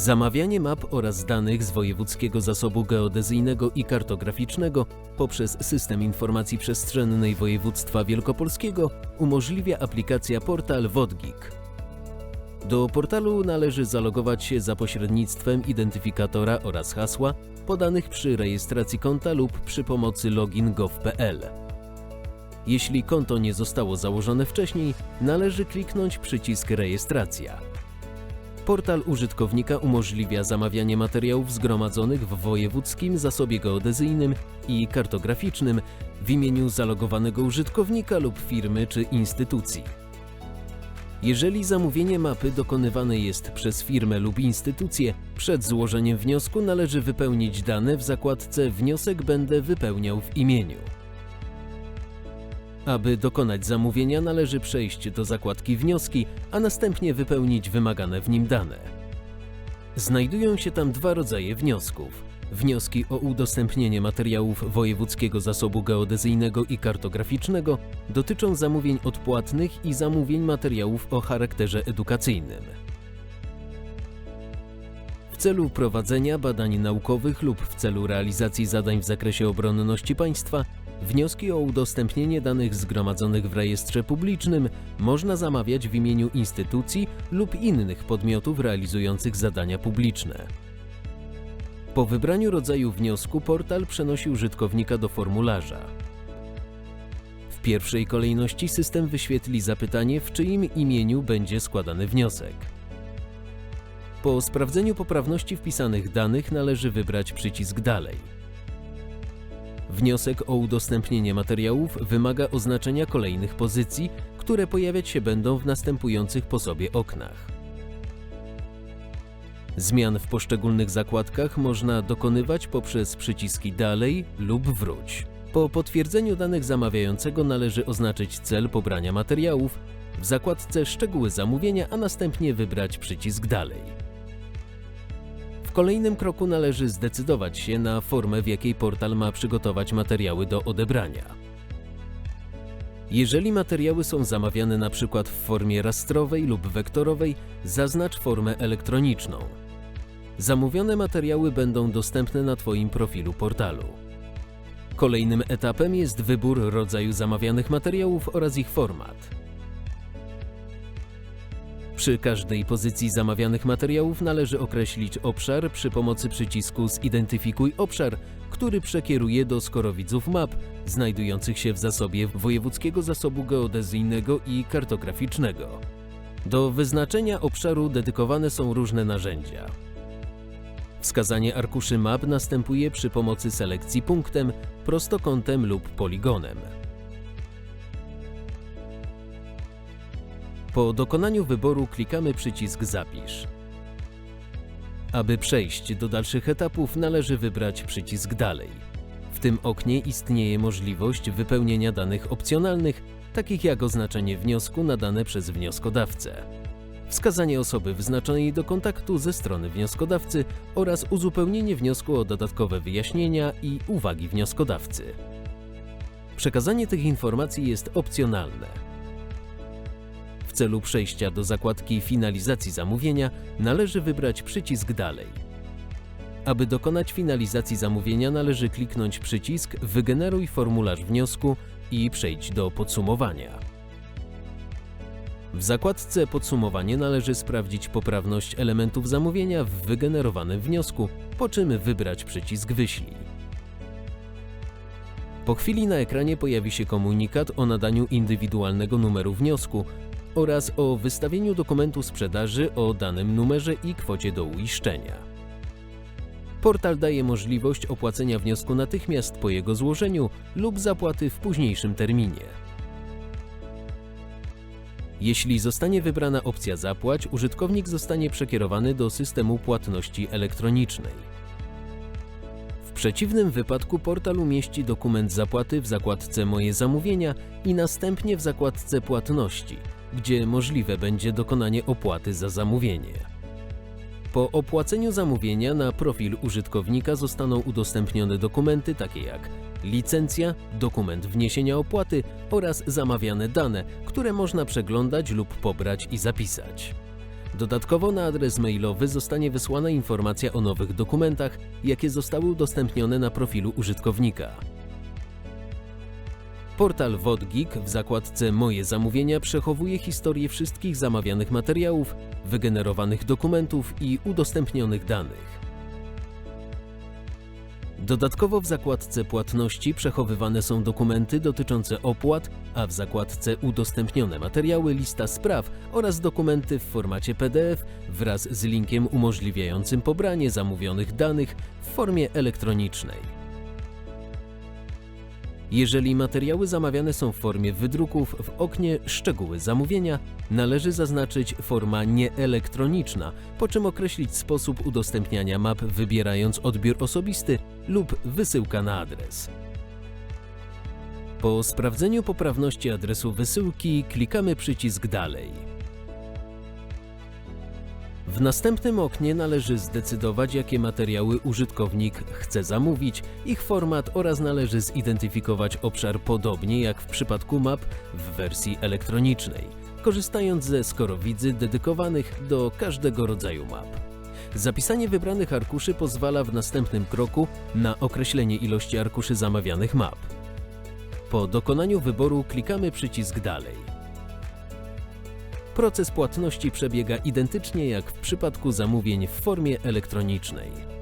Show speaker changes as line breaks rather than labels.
Zamawianie map oraz danych z Wojewódzkiego Zasobu Geodezyjnego i Kartograficznego poprzez System Informacji Przestrzennej Województwa Wielkopolskiego umożliwia aplikacja Portal WODGIK. Do portalu należy zalogować się za pośrednictwem identyfikatora oraz hasła podanych przy rejestracji konta lub przy pomocy login.gov.pl. Jeśli konto nie zostało założone wcześniej, należy kliknąć przycisk Rejestracja. Portal użytkownika umożliwia zamawianie materiałów zgromadzonych w wojewódzkim zasobie geodezyjnym i kartograficznym w imieniu zalogowanego użytkownika lub firmy czy instytucji. Jeżeli zamówienie mapy dokonywane jest przez firmę lub instytucję, przed złożeniem wniosku należy wypełnić dane w zakładce Wniosek będę wypełniał w imieniu. Aby dokonać zamówienia, należy przejść do zakładki Wnioski, a następnie wypełnić wymagane w nim dane. Znajdują się tam dwa rodzaje wniosków. Wnioski o udostępnienie materiałów Wojewódzkiego Zasobu Geodezyjnego i Kartograficznego dotyczą zamówień odpłatnych i zamówień materiałów o charakterze edukacyjnym. W celu prowadzenia badań naukowych lub w celu realizacji zadań w zakresie obronności państwa Wnioski o udostępnienie danych zgromadzonych w rejestrze publicznym można zamawiać w imieniu instytucji lub innych podmiotów realizujących zadania publiczne. Po wybraniu rodzaju wniosku portal przenosi użytkownika do formularza. W pierwszej kolejności system wyświetli zapytanie, w czyim imieniu będzie składany wniosek. Po sprawdzeniu poprawności wpisanych danych należy wybrać przycisk Dalej. Wniosek o udostępnienie materiałów wymaga oznaczenia kolejnych pozycji, które pojawiać się będą w następujących po sobie oknach. Zmian w poszczególnych zakładkach można dokonywać poprzez przyciski Dalej lub Wróć. Po potwierdzeniu danych zamawiającego należy oznaczyć cel pobrania materiałów w zakładce Szczegóły zamówienia, a następnie wybrać przycisk Dalej. W kolejnym kroku należy zdecydować się na formę, w jakiej portal ma przygotować materiały do odebrania. Jeżeli materiały są zamawiane przykład w formie rastrowej lub wektorowej, zaznacz formę elektroniczną. Zamówione materiały będą dostępne na Twoim profilu portalu. Kolejnym etapem jest wybór rodzaju zamawianych materiałów oraz ich format. Przy każdej pozycji zamawianych materiałów należy określić obszar przy pomocy przycisku Zidentyfikuj obszar, który przekieruje do skorowidzów map znajdujących się w zasobie Wojewódzkiego Zasobu Geodezyjnego i Kartograficznego. Do wyznaczenia obszaru dedykowane są różne narzędzia. Wskazanie arkuszy map następuje przy pomocy selekcji punktem, prostokątem lub poligonem. Po dokonaniu wyboru klikamy przycisk Zapisz. Aby przejść do dalszych etapów należy wybrać przycisk Dalej. W tym oknie istnieje możliwość wypełnienia danych opcjonalnych, takich jak oznaczenie wniosku nadane przez wnioskodawcę, wskazanie osoby wyznaczonej do kontaktu ze strony wnioskodawcy oraz uzupełnienie wniosku o dodatkowe wyjaśnienia i uwagi wnioskodawcy. Przekazanie tych informacji jest opcjonalne. W celu przejścia do zakładki Finalizacji zamówienia należy wybrać przycisk Dalej. Aby dokonać finalizacji zamówienia należy kliknąć przycisk Wygeneruj formularz wniosku i przejść do podsumowania. W zakładce Podsumowanie należy sprawdzić poprawność elementów zamówienia w wygenerowanym wniosku, po czym wybrać przycisk Wyślij. Po chwili na ekranie pojawi się komunikat o nadaniu indywidualnego numeru wniosku, oraz o wystawieniu dokumentu sprzedaży o danym numerze i kwocie do uiszczenia. Portal daje możliwość opłacenia wniosku natychmiast po jego złożeniu lub zapłaty w późniejszym terminie. Jeśli zostanie wybrana opcja Zapłać, użytkownik zostanie przekierowany do systemu płatności elektronicznej. W przeciwnym wypadku portal umieści dokument zapłaty w zakładce Moje zamówienia i następnie w zakładce Płatności – gdzie możliwe będzie dokonanie opłaty za zamówienie. Po opłaceniu zamówienia na profil użytkownika zostaną udostępnione dokumenty takie jak licencja, dokument wniesienia opłaty oraz zamawiane dane, które można przeglądać lub pobrać i zapisać. Dodatkowo na adres mailowy zostanie wysłana informacja o nowych dokumentach, jakie zostały udostępnione na profilu użytkownika. Portal WodGeek w zakładce Moje zamówienia przechowuje historię wszystkich zamawianych materiałów, wygenerowanych dokumentów i udostępnionych danych. Dodatkowo w zakładce Płatności przechowywane są dokumenty dotyczące opłat, a w zakładce Udostępnione materiały lista spraw oraz dokumenty w formacie PDF wraz z linkiem umożliwiającym pobranie zamówionych danych w formie elektronicznej. Jeżeli materiały zamawiane są w formie wydruków, w oknie Szczegóły zamówienia należy zaznaczyć forma nieelektroniczna, po czym określić sposób udostępniania map wybierając odbiór osobisty lub wysyłka na adres. Po sprawdzeniu poprawności adresu wysyłki klikamy przycisk Dalej. W następnym oknie należy zdecydować, jakie materiały użytkownik chce zamówić, ich format oraz należy zidentyfikować obszar podobnie jak w przypadku map w wersji elektronicznej, korzystając ze skorowidzy dedykowanych do każdego rodzaju map. Zapisanie wybranych arkuszy pozwala w następnym kroku na określenie ilości arkuszy zamawianych map. Po dokonaniu wyboru klikamy przycisk Dalej. Proces płatności przebiega identycznie jak w przypadku zamówień w formie elektronicznej.